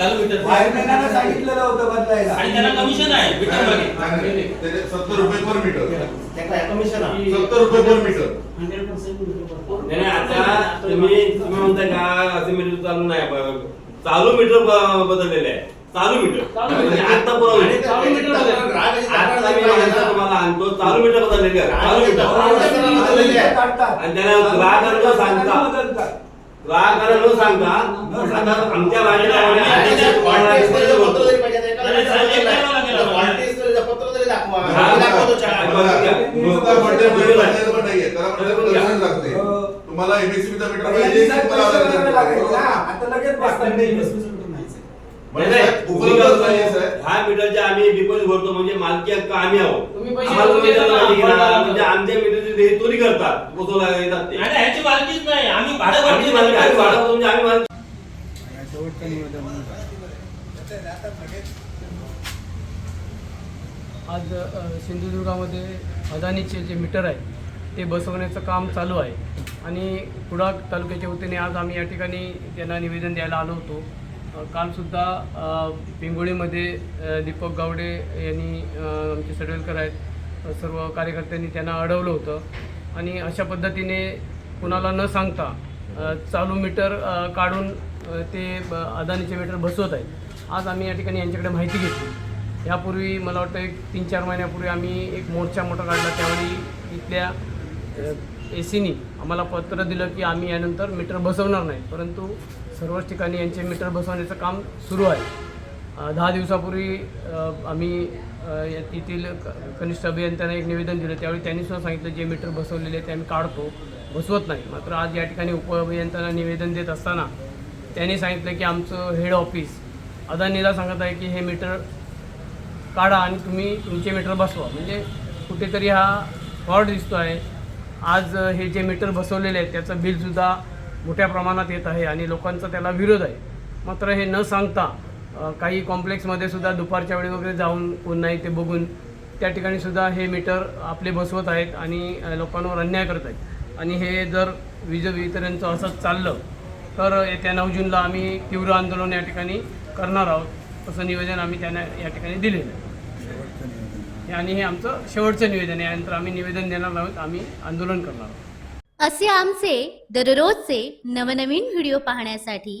चालू मीटर वायरमॅनानं सांगितलेलं होतं बदलायला. आणि त्यांना कमिशन आहे मीटर मागे सत्तर रुपये पर मीटर कमिशन सत्तर रुपये पर मीटर नाही नाही, आता तुम्ही तुम्ही म्हणताय का असे मीटर चालू नाही चालू मीटर बदललेले आहे. चालू मीटर आता पुरवले चालू मीटर तुम्हाला आणतो चालू मीटर बदललेले आहे चालू मीटर. आणि त्यांना ग्राहकांना सांगता न सांगता आमच्या भाषेला मीटर हो. तुम्हाला एमएससी मीटर पाहिजे साहेब पैसे भरावे लागेल. ना. आता लगेच बसतात नाही. नाही, नाही, उपलब्ध उपलब्ध नाहीये, नाही, साहेब. ह्या मीटरचे आम्ही डिपॉझिट भरतो म्हणजे मालकी हक्क आम्ही आहोत. आम्हाला म्हणजे आमच्या मीटरचे चोरी करतात येतात ते. आणि ह्याची मालकीच नाही. आम्ही भाडं. मालकी आम्ही भाडं म्हणजे आम्ही मालकी. आज अ, सिंधुदुर्गामध्ये अदानीचे जे मीटर आहे ते बसवण्याचं काम चालू आहे. आणि कुडाळ तालुक्याच्या वतीने आज आम्ही या ठिकाणी त्यांना निवेदन द्यायला आलो होतो. अ, कालसुद्धा अ, पिंगोळीमध्ये अ, दीपक गावडे यांनी अ, आमचे सडवेलकर आहेत सर्व कार्यकर्त्यांनी त्यांना अडवलं होतं. आणि अशा पद्धतीने कुणाला न सांगता चालू मीटर काढून ते ब- अदानीचे मीटर बसवत आहेत. आज आम्ही या ठिकाणी यांच्याकडे माहिती घेतली. यापूर्वी मला वाटतं एक तीन चार महिन्यापूर्वी आम्ही एक मोर्चा मोठा काढला. त्यावेळी इथल्या ए सीनी आम्हाला पत्र दिलं की आम्ही यानंतर मीटर बसवणार नाही. परंतु सर्वच ठिकाणी यांचे मीटर बसवण्याचं काम सुरू आहे. दहा दिवसापूर्वी आम्ही येथील क- कनिष्ठ अभियंत्यांना एक निवेदन दिलं. त्यावेळी त्यांनी सुद्धा सांगितलं जे मीटर बसवलेले आहे ते आम्ही काढतो. बसवत नाही. मात्र आज या ठिकाणी उपअभियंत्यांना निवेदन देत असताना त्यांनी सांगितलं की आमचं हेड ऑफिस अदानीला सांगत आहे की हे मीटर काढा आणि तुम्ही तुमचे मीटर बसवा. म्हणजे कुठेतरी हा फ्रॉड दिसतो आहे. आज हे जे मीटर बसवलेले आहेत त्याचं बिलसुद्धा मोठ्या प्रमाणात येत आहे आणि लोकांचा त्याला विरोध आहे. मात्र हे न सांगता काही कॉम्प्लेक्समध्ये सुद्धा दुपारच्या वेळी वगैरे जाऊन कोण नाही ते बघून त्या ठिकाणी सुद्धा हे मीटर आपले बसवत आहेत आणि लोकांवर अन्याय करत आहेत. आणि हे जर वीज वितरणचं असंच चाललं तर येत्या नऊ जूनला आम्ही तीव्र आंदोलन या ठिकाणी करणार आहोत. असं निवेदन आम्ही त्यांना या ठिकाणी दिलेलं आहे. आणि हे आमचं शेवटचं निवेदन आहे. यानंतर आम्ही निवेदन देणार आहोत. आम्ही आंदोलन करणार आहोत. असे आमचे दररोजचे नवनवीन व्हिडिओ पाहण्यासाठी